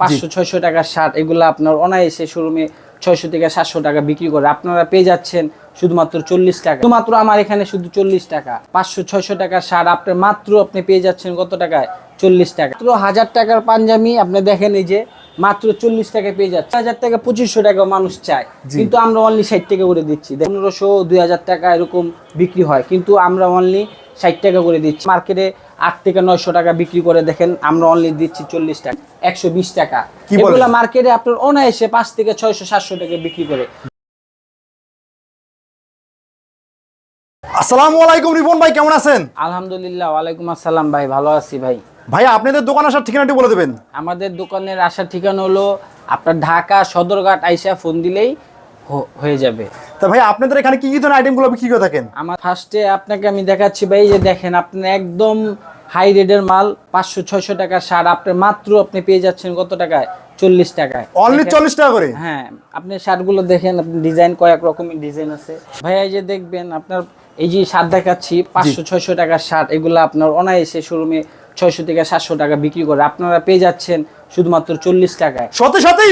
পাঁচশো ছয়শো টাকার শার্ট এগুলো আপনার অনায়াসে শোরুমে ছয়শো থেকে সাতশো টাকা বিক্রি করে আপনারা পেয়ে যাচ্ছেন শুধুমাত্র চল্লিশ টাকা। শুধুমাত্র আমার এখানে শুধু চল্লিশ টাকা। পাঁচশো ছয়শো টাকার শার্ট আপনার মাত্র আপনি পেয়ে যাচ্ছেন কত টাকায়? চল্লিশ টাকা। মাত্র হাজার টাকার পাঞ্জাবি আপনি দেখেন এই যে মাত্র চল্লিশ টাকা পেয়ে যাচ্ছে হাজার টাকা পঁচিশশো টাকা মানুষ চায়। কিন্তু আমরা অনলি ষাট টাকা করে দিচ্ছি। পনেরোশো দুই হাজার টাকা এরকম বিক্রি হয়। কিন্তু আমরা অনলি ষাট টাকা করে দিচ্ছি। মার্কেটে আট থেকে নয়শো টাকা বিক্রি করে দেখেন আমরা অনলি দিচ্ছি চল্লিশ টাকা একশো বিশ টাকা? এগুলো মার্কেটে আপনার অনায়াসে পাঁচ থেকে ছয়শো সাতশো টাকা বিক্রি করে। আসসালামু আলাইকুম রিপন ভাই কেমন আছেন? আলহামদুলিল্লাহ ওয়ালাইকুম আসসালাম ভাই ভালো আছি ভাই। ভাই আপনাদের দোকান আসার ঠিকানাটি বলে দেবেন। আমাদের দোকানের আসার ঠিকানা হলো আপনার ঢাকা সদরঘাট আইসা ফোন দিলেই হয়ে যাবে। তা ভাই আপনাদের এখানে কি কি ধরনের আইটেমগুলো বিক্রি করে থাকেন? আমার ফার্স্টে আপনাকে আমি দেখাচ্ছি ভাই যে দেখেন আপনি একদম হাই রেডের মাল পাঁচশো ছয়শো টাকা সার আপনি মাত্র আপনি পেয়ে যাচ্ছেন কত টাকায়? চল্লিশ টাকায়। অনলি চল্লিশ টাকা করে? হ্যাঁ আপনি শার্টগুলো দেখেন আপনি ডিজাইন কয়েক রকমের ডিজাইন আছে। ভাইয়া এই যে দেখবেন আপনার এই যে শার্ট দেখাচ্ছি পাঁচশো ছয়শো টাকার শার্ট এগুলো আপনার অনায়াসে শোরুমে ছয়শো থেকে সাতশো টাকা বিক্রি করে। আপনারা পেয়ে যাচ্ছেন শুধুমাত্র চল্লিশ টাকায়। সত্যি সত্যি?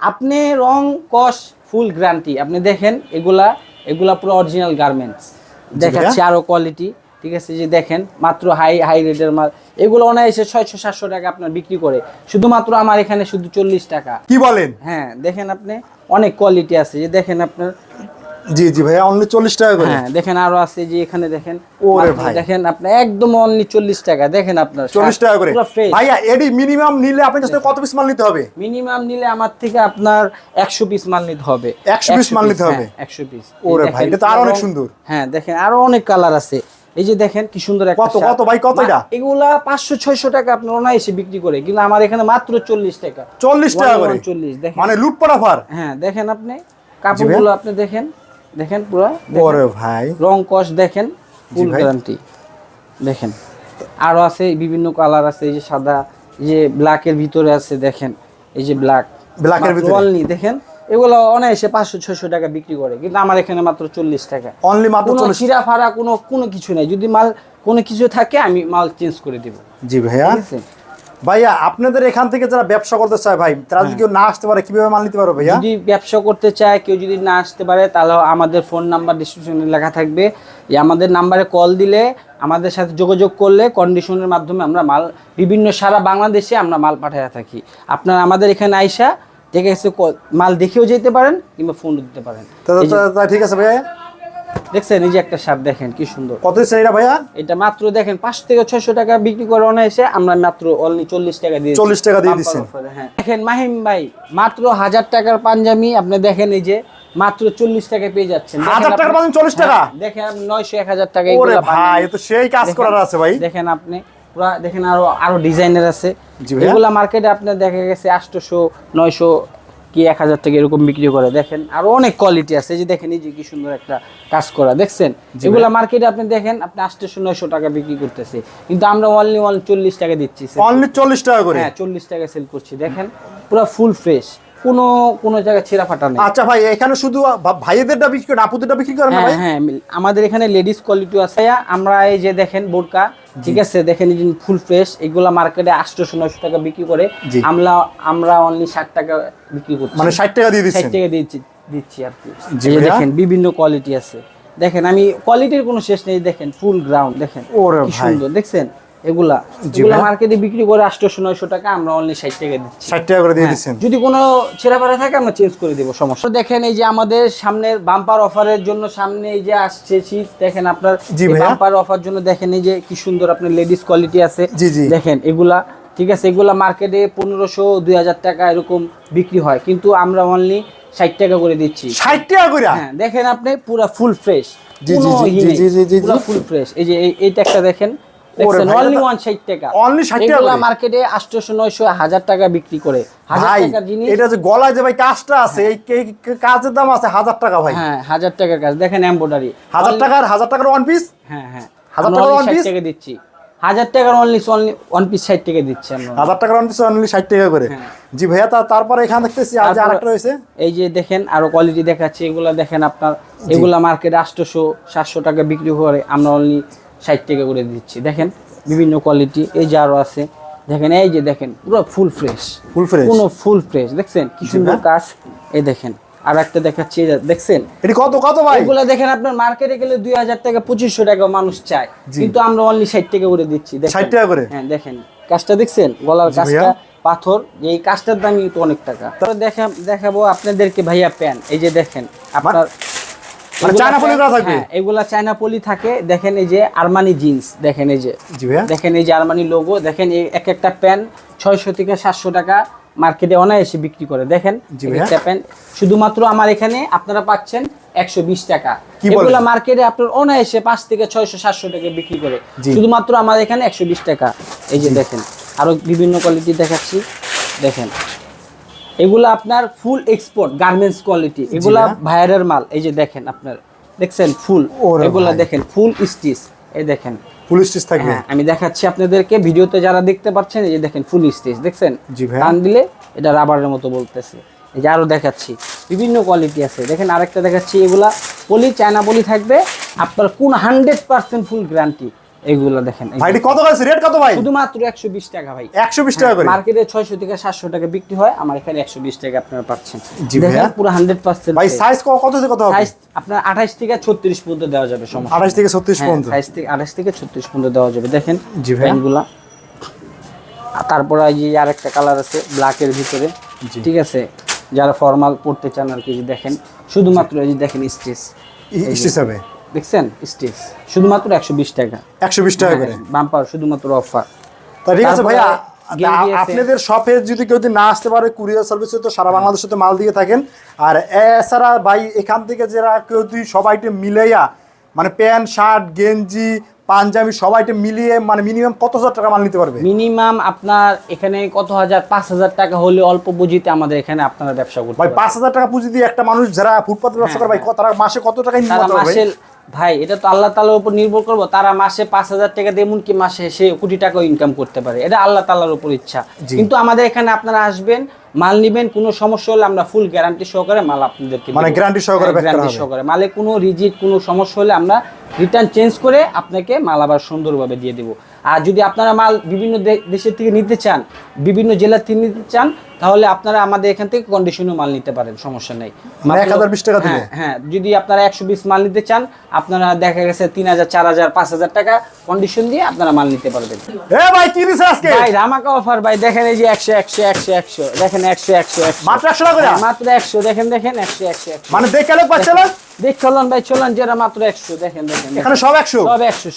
আপনি রং কস ফুল গ্যারান্টি। আপনি দেখেন এগুলা এগুলা পুরো অরিজিনাল গার্মেন্টস দেখাচ্ছি আরও কোয়ালিটি ঠিক আছে? যে দেখেন মাত্র হাই হাই রেটের মাল। এগুলো অনায়াসে ছয়শো সাতশো টাকা আপনার বিক্রি করে। শুধুমাত্র আমার এখানে শুধু চল্লিশ টাকা। কি বলেন? হ্যাঁ দেখেন আপনি অনেক কোয়ালিটি আছে। যে দেখেন আপনার জি জি ভাই অনলি টাকা করে। হ্যাঁ দেখেন আরও আছে যে এখানে দেখেন। ওরে ভাই। দেখেন আপনি একদম অনলি টাকা। দেখেন আপনার চল্লিশ টাকা করে। ভাইয়া এডি মিনিমাম নিলে আপনার কাছে কত পিস মাল নিতে হবে? মিনিমাম নিলে আমার থেকে আপনার একশো পিস মাল নিতে হবে। 100 piece মাল নিতে হবে? একশো পিস ওরে ভাই, এটা তো আরও অনেক সুন্দর। হ্যাঁ দেখেন আরও অনেক কালার আছে। এই যে দেখেন কি সুন্দর একটা কত, কত ভাই, কত মা- এটা? এগুলা পাঁচশো ছয়শো টাকা আপনার অনায়াসে বিক্রি করে কিন্তু আমার এখানে মাত্র চল্লিশ টাকা। চল্লিশ টাকা করে? চল্লিশ দেখেন। মানে লুটপাট অফার হ্যাঁ দেখেন আপনি। কাপড়গুলো আপনি দেখেন। দেখেন পুরো ওরে ভাই। রং কস দেখেন ফুল গ্যারান্টি দেখেন। আরও আছে বিভিন্ন কালার আছে এই যে সাদা এই যে ব্ল্যাকের ভিতরে আছে দেখেন। এই যে ব্ল্যাক এর ভিতরে? অনলি দেখেন। এগুলো অনায়াসে পাঁচশো ছয়শো টাকা বিক্রি করে কিন্তু আমার এখানে মাত্র চল্লিশ টাকা। অনলি মাত্র কোনো চল্লিশ। চিরা ফাড়া কোনো কোনো কিছু নাই। যদি মাল কোনো কিছু থাকে আমি মাল চেঞ্জ করে দেবো। জি ভাইয়া। ভাইয়া আপনাদের এখান থেকে যারা ব্যবসা করতে চায় ভাই তারা যদি কেউ না আসতে পারে কীভাবে মাল নিতে পারবে ভাইয়া? যদি ব্যবসা করতে চায় কেউ যদি না আসতে পারে তাহলে আমাদের ফোন নাম্বার ডিসক্রিপশনে লেখা থাকবে। এই আমাদের নাম্বারে কল দিলে আমাদের সাথে যোগাযোগ করলে কন্ডিশনের মাধ্যমে আমরা মাল বিভিন্ন সারা বাংলাদেশে আমরা মাল পাঠিয়ে থাকি। আপনারা আমাদের এখানে আইসা দেখে মাল দেখেও যেতে পারেন কিংবা ফোন দিতে পারেন। ঠিক আছে ভাইয়া। দেখছেন এই যে একটা শার্ট দেখেন কি সুন্দর কত এটা ভাইয়া এটা মাত্র দেখেন পাঁচ থেকে ছয়শো টাকা বিক্রি করে এসে আমরা মাত্র অনলি চল্লিশ টাকা দিয়ে 40 টাকা দিয়ে দিচ্ছেন। হ্যাঁ দেখেন মাহিম ভাই মাত্র হাজার টাকার পাঞ্জাবি আপনি দেখেন এই যে মাত্র চল্লিশ টাকা পেয়ে যাচ্ছেন হাজার টাকার আপনি- পাঞ্জাবি 40 টাকা? হ্যাঁ, দেখেন আপনি নয়শো এক হাজার টাকা ভাই। তো সেই কাজ করার আছে ভাই দেখেন আপনি পুরা দেখেন আরও আরও ডিজাইনের আছে। এগুলা মার্কেটে আপনার দেখা গেছে আটশোশো নয়শো কি এক হাজার টাকা এরকম বিক্রি করে দেখেন। আরও অনেক কোয়ালিটি আছে যে দেখেন এই যে কি সুন্দর একটা কাজ করা দেখছেন? এগুলা মার্কেটে আপনি দেখেন আপনি আটশোশো নয়শো টাকা বিক্রি করতেছে। কিন্তু আমরা অনলি ওয়ান চল্লিশ টাকা দিচ্ছি অনলি চল্লিশ টাকা করে? হ্যাঁ চল্লিশ টাকা সেল করছি দেখেন। পুরো ফুল ফ্রেশ কোনো কোনো জায়গায় ছেঁড়া ফাটা নেই। আচ্ছা ভাই এখানে শুধু ভাইয়েদেরটা বিক্রি করেন আপুদেরটা বিক্রি করেন হ্যাঁ হ্যাঁ আমাদের এখানে লেডিস কোয়ালিটি আছে। আমরা এই যে দেখেন বোরকা ঠিক আছে দেখেন নিন ফুল ফ্রেশ এগুলা মার্কেটে আটশো নয়শো টাকা বিক্রি করে আমরা আমরা অনলি ষাট টাকা বিক্রি করছি। মানে ষাট টাকা দিয়ে ষাট টাকা দিচ্ছি দিচ্ছি আর কি। দেখেন বিভিন্ন কোয়ালিটি আছে। দেখেন আমি কোয়ালিটির কোনো শেষ নেই দেখেন ফুল গ্রাউন্ড দেখেন। ওরে সুন্দর দেখছেন? এগুলা। ভাইয়া। মার্কেটে বিক্রি করে আটশোশো নয়শো টাকা আমরা অনলি ষাট টাকা দিচ্ছি। ষাট টাকা করে দিয়ে হ্যাঁ, দিচ্ছেন। যদি কোনো ছেঁড়া পাড়া থাকে আমরা চেঞ্জ করে দেবো সমস্যা দেখেন এই যে আমাদের সামনের বাম্পার অফারের জন্য সামনে এই যে আসছে শীত দেখেন আপনার বাম্পার অফার জন্য দেখেন এই যে কি সুন্দর আপনার লেডিস কোয়ালিটি আছে। দেখেন এগুলা ঠিক আছে এগুলা মার্কেটে পনেরোশো দুই হাজার টাকা এরকম বিক্রি হয়। কিন্তু আমরা অনলি ষাট টাকা করে দিচ্ছি। ষাট টাকা করে? হ্যাঁ দেখেন আপনি পুরো ফুল ফ্রেশ জি, জি, জি, জি, জি, জি। ফুল ফ্রেশ এই যে এই- এইটা একটা দেখেন। ওরে ভাই, অনলি এটা তো- ওয়ান ষাট টাকা। Only 60 টাকা এগুলা করে? মার্কেটে টাকা বিক্রি করে। টাকার জিনিস এটা যে গলায় যে ভাই কাজটা আছে এই কাজের দাম আছে টাকা ভাই। হ্যাঁ টাকার কাজ। দেখেন এমব্রয়ডারি টাকার টাকার ওয়ান পিস হ্যাঁ হ্যাঁ। টাকার 60 টাকা দিচ্ছি। হাজার টাকার অনলি ওয়ান পিস ষাট টাকা দিচ্ছি হাজার টাকার ওয়ান পিস অনলি ষাট টাকা করে। হ্যাঁ। জি ভাইয়া তা তারপরে এখানে দেখতেছি আর যে তারপরে- আরেকটা রয়েছে। এই যে দেখেন আরও কোয়ালিটি দেখাচ্ছি। এগুলা দেখেন আপনার এগুলা মার্কেটে আটশোশো সাতশো টাকা বিক্রি করে। আমরা অনলি ষাট টাকা করে দিচ্ছি। দেখেন বিভিন্ন কোয়ালিটি এই যে আরও আছে। দেখেন এই যে দেখেন পুরো ফুল ফ্রেশ ফুল ফ্রেশ কোনো ফুল ফ্রেশ দেখছেন? কি সুন্দর। কাজ। এই দেখেন আর একটা দেখাচ্ছি দেখছেন? এটি কত কত ভাই? এগুলো দেখেন আপনার মার্কেটে গেলে দুই হাজার টাকা পঁচিশশো টাকা মানুষ চায়। কিন্তু আমরা অনলি ষাট টাকা করে দিচ্ছি দেখেন। 60 টাকা করে? হ্যাঁ দেখেন। কাজটা দেখছেন? গলার কাজটা পাথর এই কাজটার দাম কিন্তু অনেক টাকা। তারপর দেখা দেখাবো আপনাদেরকে ভাইয়া প্যান এই যে দেখেন আপনার চায়না পলি করা থাকবে? হ্যাঁ, এগুলা চায়না পলি থাকে। দেখেন এই যে আরমানি জিন্স দেখেন এই যে। দেখেন এই যে আরমানি লোগো দেখেন এক একটা প্যান্ট ছয়শো থেকে সাতশো টাকা মার্কেটে অনায়াসে বিক্রি করে। দেখেন। একটা প্যান্ট শুধুমাত্র আমার এখানে আপনারা পাচ্ছেন একশো বিশ টাকা। এগুলা মার্কেটে আপনার অনায়াসে পাঁচ থেকে ছয়শো সাতশো টাকা বিক্রি করে। শুধুমাত্র আমার এখানে একশো বিশ টাকা। এই যে দেখেন আরও বিভিন্ন কোয়ালিটি দেখাচ্ছি। দেখেন। এগুলা আপনার ফুল এক্সপোর্ট গার্মেন্টস কোয়ালিটি এগুলা ভাইয়া। ভাইয়ারের মাল। এই যে দেখেন আপনার দেখছেন ফুল এগুলা দেখেন ফুল স্টিচ এই দেখেন। ফুল স্টিচ থাকবে? হ্যাঁ আমি দেখাচ্ছি আপনাদেরকে ভিডিওতে যারা দেখতে পাচ্ছেন এই যে দেখেন ফুল স্টিচ দেখছেন। টান দিলে এটা রাবারের মতো বলতেছে। এই যে আরও দেখাচ্ছি বিভিন্ন কোয়ালিটি আছে। দেখেন আরেকটা দেখাচ্ছি এগুলা পলি চায়না পলি থাকবে আপনার কোন হান্ড্রেড পার্সেন্ট ফুল গ্যারান্টি এগুলা দেখেন ভাই কত আছে রেট কত ভাই? শুধুমাত্র একশো বিশ টাকা ভাই। একশো বিশ টাকা করে। মার্কেটে ছয়শো থেকে সাতশো টাকা বিক্রি হয় আমার এখানে একশো বিশ টাকা আপনারা পাচ্ছেন। দেখেন পুরো হান্ড্রেড পার্সেন্ট ভাই সাইজ কত থেকে কত হবে? সাইজ আপনার আঠাশ থেকে ছত্রিশ পর্যন্ত দেওয়া যাবে সমস্যা আঠাশ থেকে ছত্রিশ পর্যন্ত। সাইজ থেকে আঠাশ থেকে ছত্রিশ পর্যন্ত দেওয়া যাবে। দেখেন জি। প্যান্টগুলা আর তারপরে এই যে আরেকটা কালার আছে ব্ল্যাকের ভিতরে। ঠিক আছে? যারা ফর্মাল পড়তে চান আর কি দেখেন শুধুমাত্র এই যে দেখেন স্টিচ স্টিচ হবে? দেখছেন? স্টিচ শুধুমাত্র একশো বিশ টাকা। একশো বিশ টাকা করে? বাম্পার শুধুমাত্র অফার তা ঠিক আছে ভাইয়া আপনাদের শপে যদি কেউ যদি না আসতে পারে কুরিয়ার সার্ভিসে তো সারা বাংলাদেশে তো মাল দিয়ে থাকেন। আর এছাড়া ভাই এখান থেকে যারা কেউ যদি সবাইকে মিলাইয়া মানে প্যান্ট শার্ট গেঞ্জি পাঞ্জাবি সব আইটেম মিলিয়ে মানে মিনিমাম কত হাজার টাকা মাল নিতে পারবে? মিনিমাম আপনার এখানে কত হাজার? পাঁচ হাজার টাকা হলে অল্প পুঁজিতে আমাদের এখানে আপনারা ব্যবসা করতে ভাই। পাঁচ হাজার টাকা পুঁজি দিয়ে একটা মানুষ যারা ফুটপাতে ব্যবসা করে ভাই কত- তারা মাসে কত টাকা ইনকাম মাসে ভাই এটা তো আল্লাহ তালার উপর নির্ভর করব। তারা মাসে পাঁচ হাজার টাকা দিয়ে এমনকি মাসে সে কোটি টাকা ইনকাম করতে পারে। এটা আল্লাহ তালার উপর ইচ্ছা। কিন্তু আমাদের এখানে আপনারা আসবেন মাল নিবেন কোনো সমস্যা হলে আমরা ফুল গ্যারান্টি সহকারে মাল আপনাদেরকে মানে guarantee সহকারে হ্যাঁ, হবে। সহকারে। মালে কোনো রিজিট কোনো সমস্যা হলে আমরা রিটার্ন চেঞ্জ করে আপনাকে মাল আবার সুন্দরভাবে দিয়ে দেবো। আর যদি আপনারা মাল বিভিন্ন দেশের থেকে নিতে চান বিভিন্ন জেলার থেকে নিতে চান তাহলে আপনারা আমাদের এখান থেকে কন্ডিশনও মাল নিতে পারেন সমস্যা নেই। মানে মাত্র- 1020 টাকা হ্যাঁ, হ্যাঁ যদি আপনারা একশো বিশ মাল নিতে চান আপনারা দেখা গেছে তিন হাজার চার হাজার পাঁচ হাজার টাকা কন্ডিশন দিয়ে আপনারা মাল নিতে পারবেন। ভাই কি দিছে আজকে? ভাই রামাকা অফার ভাই দেখেন এই যে একশো একশো একশো একশো দেখেন একশো একশো একশো। মাত্র একশো মাত্র দেখেন দেখেন একশো একশো মানে দেখে লোক পাচ্ছে না? দেখ চলন ভাই চলন যেটা মাত্র একশো দেখেন দেখেন দেখেন। এখানে সব একশো সব একশো